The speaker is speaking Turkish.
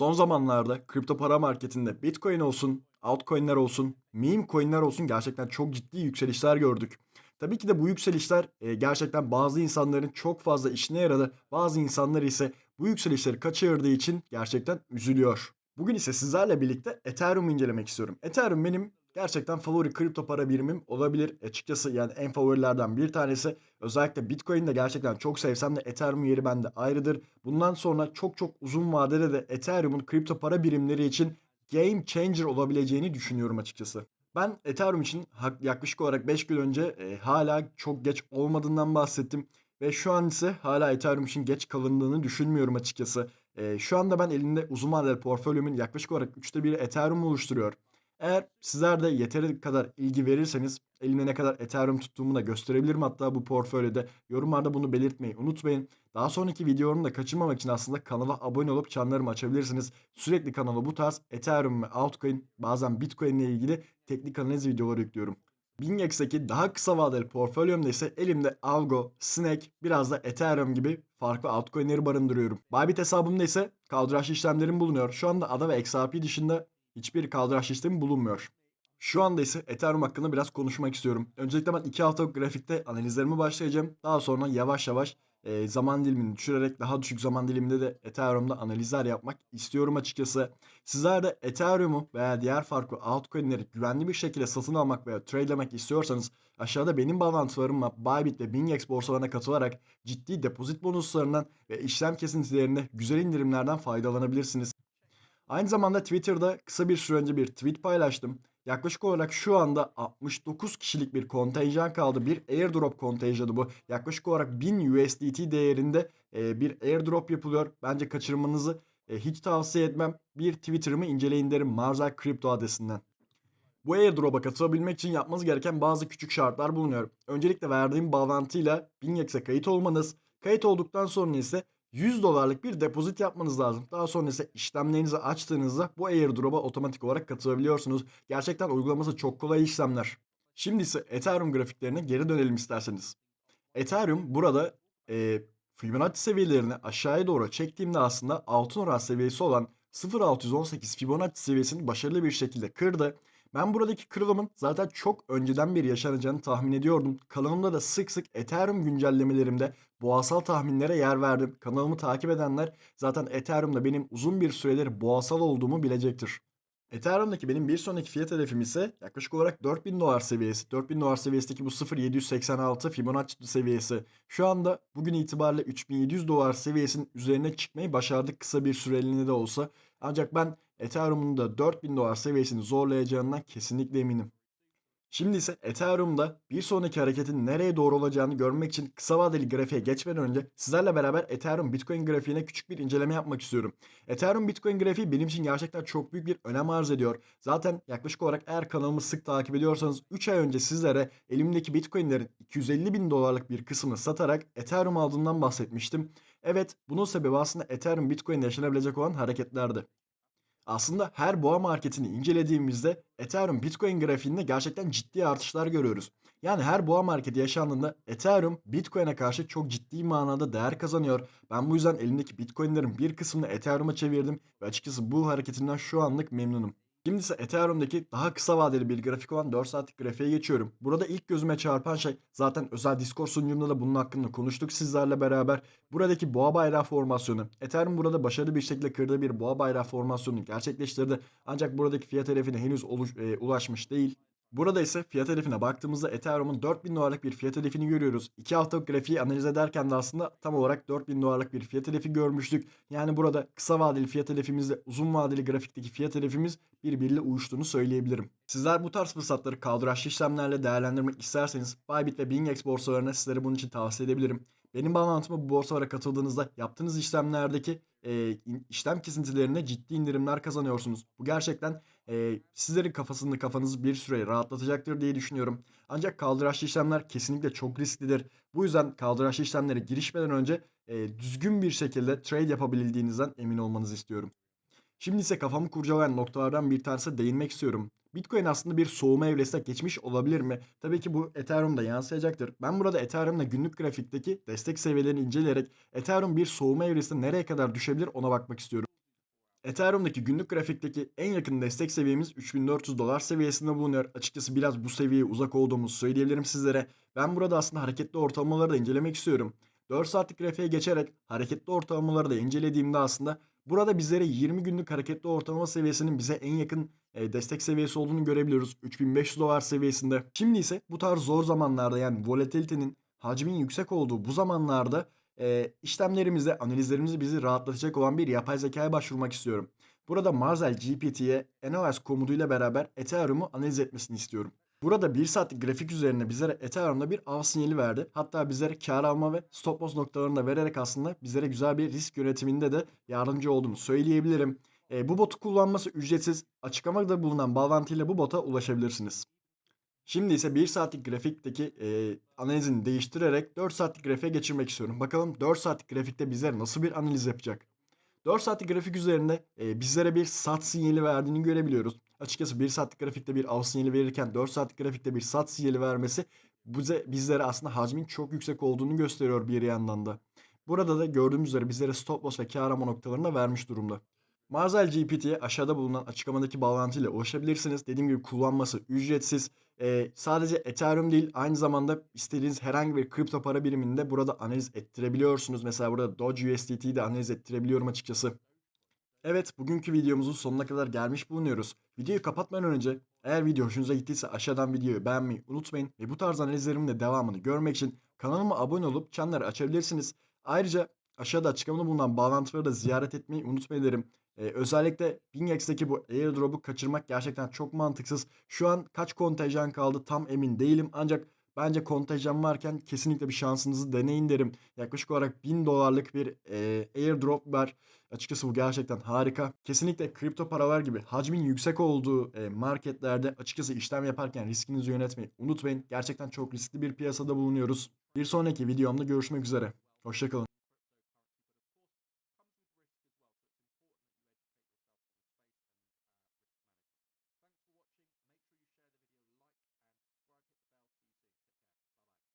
Son zamanlarda kripto para marketinde Bitcoin olsun, altcoin'ler olsun, meme coin'ler olsun gerçekten çok ciddi yükselişler gördük. Tabii ki de bu yükselişler e, gerçekten bazı insanların çok fazla işine yaradı. Bazı insanlar ise bu yükselişleri kaçırdığı için gerçekten üzülüyor. Bugün ise sizlerle birlikte Ethereum incelemek istiyorum. Ethereum benim gerçekten favori kripto para birimim olabilir. Açıkçası yani en favorilerden bir tanesi. Özellikle Bitcoin'i de gerçekten çok sevsem de Ethereum yeri bende ayrıdır. Bundan sonra çok çok uzun vadede de Ethereum'un kripto para birimleri için game changer olabileceğini düşünüyorum açıkçası. Ben Ethereum için yaklaşık olarak 5 gün önce e, hala çok geç olmadığından bahsettim. Ve şu an ise hala Ethereum için geç kalındığını düşünmüyorum açıkçası. E, şu anda ben elimde uzun vadeli portföyümün yaklaşık olarak üçte biri Ethereum oluşturuyor. Eğer sizler de yeteri kadar ilgi verirseniz elimde ne kadar Ethereum tuttuğumu da gösterebilirim hatta bu portföyde. Yorumlarda bunu belirtmeyi unutmayın. Daha sonraki videolarımı da kaçırmamak için aslında kanala abone olup çanlarımı açabilirsiniz. Sürekli kanala bu tarz Ethereum ve altcoin bazen Bitcoin ile ilgili teknik analiz videoları yüklüyorum. BingX'teki daha kısa vadeli portföyümde ise elimde Algo, Snake, biraz da Ethereum gibi farklı altcoin'leri barındırıyorum. Bybit hesabımda ise kaldıraç işlemlerim bulunuyor. Şu anda ADA ve XRP dışında hiçbir kaldıraç sistemi bulunmuyor. Şu anda ise Ethereum hakkında biraz konuşmak istiyorum. Öncelikle ben 2 haftalık grafikte analizlerime başlayacağım. Daha sonra yavaş yavaş e, zaman dilimini düşürerek daha düşük zaman diliminde de Ethereum'da analizler yapmak istiyorum açıkçası. Sizler de Ethereum'u veya diğer farklı altcoin'leri güvenli bir şekilde satın almak veya tradelemek istiyorsanız aşağıda benim bağlantılarımla Bybit ve BingX borsalarına katılarak ciddi depozit bonuslarından ve işlem kesintilerinde güzel indirimlerden faydalanabilirsiniz. Aynı zamanda Twitter'da kısa bir süre önce bir tweet paylaştım. Yaklaşık olarak şu anda 69 kişilik bir kontenjan kaldı. Bir airdrop kontenjanı bu. Yaklaşık olarak 1000 USDT değerinde e, bir airdrop yapılıyor. Bence kaçırmanızı e, hiç tavsiye etmem. Bir Twitter'ımı inceleyin derim Marzal Kripto adresinden. Bu airdrop'a katılabilmek için yapmanız gereken bazı küçük şartlar bulunuyor. Öncelikle verdiğim bağlantıyla BingX'e kayıt olmanız. Kayıt olduktan sonra ise 100 dolarlık bir depozit yapmanız lazım. Daha sonra ise işlemlerinizi açtığınızda bu airdrop'a otomatik olarak katılabiliyorsunuz. Gerçekten uygulaması çok kolay işlemler. Şimdi ise Ethereum grafiklerine geri dönelim isterseniz. Ethereum burada e, Fibonacci seviyelerini aşağıya doğru çektiğimde aslında altın oran seviyesi olan 0.618 Fibonacci seviyesini başarılı bir şekilde kırdı. Ben buradaki kırılımın zaten çok önceden bir yaşanacağını tahmin ediyordum. Kanalımda da sık sık Ethereum güncellemelerimde boğasal tahminlere yer verdim. Kanalımı takip edenler zaten Ethereum'da benim uzun bir süredir boğasal olduğumu bilecektir. Ethereum'daki benim bir sonraki fiyat hedefim ise yaklaşık olarak 4000 dolar seviyesi. 4000 dolar seviyesindeki bu 0.786 Fibonacci seviyesi. Şu anda bugün itibariyle 3700 dolar seviyesinin üzerine çıkmayı başardık kısa bir süreliğine de olsa. Ancak ben Ethereum'un da 4000 dolar seviyesini zorlayacağından kesinlikle eminim. Şimdi ise Ethereum'da bir sonraki hareketin nereye doğru olacağını görmek için kısa vadeli grafiğe geçmeden önce sizlerle beraber Ethereum Bitcoin grafiğine küçük bir inceleme yapmak istiyorum. Ethereum Bitcoin grafiği benim için gerçekten çok büyük bir önem arz ediyor. Zaten yaklaşık olarak eğer kanalımı sık takip ediyorsanız 3 ay önce sizlere elimdeki Bitcoin'lerin 250 bin dolarlık bir kısmını satarak Ethereum aldığımdan bahsetmiştim. Evet bunun sebebi aslında Ethereum Bitcoin'de yaşanabilecek olan hareketlerdi. Aslında her boğa marketini incelediğimizde Ethereum Bitcoin grafiğinde gerçekten ciddi artışlar görüyoruz. Yani her boğa marketi yaşandığında Ethereum Bitcoin'e karşı çok ciddi manada değer kazanıyor. Ben bu yüzden elimdeki Bitcoin'lerin bir kısmını Ethereum'a çevirdim ve açıkçası bu hareketinden şu anlık memnunum. Şimdi ise Ethereum'daki daha kısa vadeli bir grafik olan 4 saatlik grafiğe geçiyorum. Burada ilk gözüme çarpan şey zaten özel Discord sunucumda da bunun hakkında konuştuk sizlerle beraber. Buradaki boğa bayrağı formasyonu. Ethereum burada başarılı bir şekilde kırdığı bir boğa bayrağı formasyonunu gerçekleştirdi. Ancak buradaki fiyat hedefine henüz oluş, e, ulaşmış değil. Burada ise fiyat hedefine baktığımızda Ethereum'un 4000 dolarlık bir fiyat hedefini görüyoruz. 2 haftalık grafiği analiz ederken de aslında tam olarak 4000 dolarlık bir fiyat hedefi görmüştük. Yani burada kısa vadeli fiyat hedefimizle uzun vadeli grafikteki fiyat hedefimiz birbiriyle uyuştuğunu söyleyebilirim. Sizler bu tarz fırsatları kaldıraçlı işlemlerle değerlendirmek isterseniz Bybit ve BingX borsalarına sizlere bunun için tavsiye edebilirim. Benim bağlantıma bu borsalara katıldığınızda yaptığınız işlemlerdeki e, işlem kesintilerine ciddi indirimler kazanıyorsunuz. Bu gerçekten e, sizlerin kafasını kafanızı bir süre rahatlatacaktır diye düşünüyorum. Ancak kaldıraçlı işlemler kesinlikle çok risklidir. Bu yüzden kaldıraçlı işlemlere girişmeden önce e, düzgün bir şekilde trade yapabildiğinizden emin olmanızı istiyorum. Şimdi ise kafamı kurcalayan noktalardan bir tanesi değinmek istiyorum. Bitcoin aslında bir soğuma evresine geçmiş olabilir mi? Tabii ki bu Ethereum'da yansıyacaktır. Ben burada Ethereum'da günlük grafikteki destek seviyelerini inceleyerek Ethereum bir soğuma evresinde nereye kadar düşebilir ona bakmak istiyorum. Ethereum'daki günlük grafikteki en yakın destek seviyemiz 3400 dolar seviyesinde bulunuyor. Açıkçası biraz bu seviyeye uzak olduğumuzu söyleyebilirim sizlere. Ben burada aslında hareketli ortalamaları da incelemek istiyorum. 4 saatlik grafiğe geçerek hareketli ortalamaları da incelediğimde aslında burada bizlere 20 günlük hareketli ortalama seviyesinin bize en yakın e, destek seviyesi olduğunu görebiliyoruz. 3500 dolar seviyesinde. Şimdi ise bu tarz zor zamanlarda yani volatilitenin hacmin yüksek olduğu bu zamanlarda e, işlemlerimizde analizlerimizi bizi rahatlatacak olan bir yapay zekaya başvurmak istiyorum. Burada Marzel GPT'ye NOS komutuyla beraber Ethereum'u analiz etmesini istiyorum. Burada 1 saatlik grafik üzerine bizlere Ethereum'da bir av sinyali verdi. Hatta bizlere kar alma ve stop loss noktalarını da vererek aslında bizlere güzel bir risk yönetiminde de yardımcı olduğunu söyleyebilirim. E, bu botu kullanması ücretsiz. Açıklamada bulunan bağlantıyla bu bota ulaşabilirsiniz. Şimdi ise 1 saatlik grafikteki e, analizini değiştirerek 4 saatlik grafiğe geçirmek istiyorum. Bakalım 4 saatlik grafikte bizlere nasıl bir analiz yapacak? 4 saatlik grafik üzerinde e, bizlere bir sat sinyali verdiğini görebiliyoruz. Açıkçası 1 saatlik grafikte bir al sinyali verirken 4 saatlik grafikte bir sat sinyali vermesi bize, bizlere aslında hacmin çok yüksek olduğunu gösteriyor bir yandan da. Burada da gördüğümüz üzere bizlere stop loss ve kar arama noktalarını da vermiş durumda. Marzel GPT'ye aşağıda bulunan açıklamadaki bağlantıyla ulaşabilirsiniz. Dediğim gibi kullanması ücretsiz. Ee, sadece Ethereum değil aynı zamanda istediğiniz herhangi bir kripto para biriminde burada analiz ettirebiliyorsunuz. Mesela burada Doge USDT'yi de analiz ettirebiliyorum açıkçası. Evet, bugünkü videomuzun sonuna kadar gelmiş bulunuyoruz. Videoyu kapatmadan önce eğer video hoşunuza gittiyse aşağıdan videoyu beğenmeyi unutmayın ve bu tarz analizlerimin de devamını görmek için kanalıma abone olup çanları açabilirsiniz. Ayrıca aşağıda açıklamada bulunan bağlantıları da ziyaret etmeyi unutmayın derim. Ee, özellikle BingX'teki bu airdrop'u kaçırmak gerçekten çok mantıksız. Şu an kaç kontenjan kaldı tam emin değilim ancak bence kontenjan varken kesinlikle bir şansınızı deneyin derim. Yaklaşık olarak 1000 dolarlık bir e, airdrop var. Açıkçası bu gerçekten harika. Kesinlikle kripto paralar gibi hacmin yüksek olduğu e, marketlerde açıkçası işlem yaparken riskinizi yönetmeyi unutmayın. Gerçekten çok riskli bir piyasada bulunuyoruz. Bir sonraki videomda görüşmek üzere. Hoşçakalın.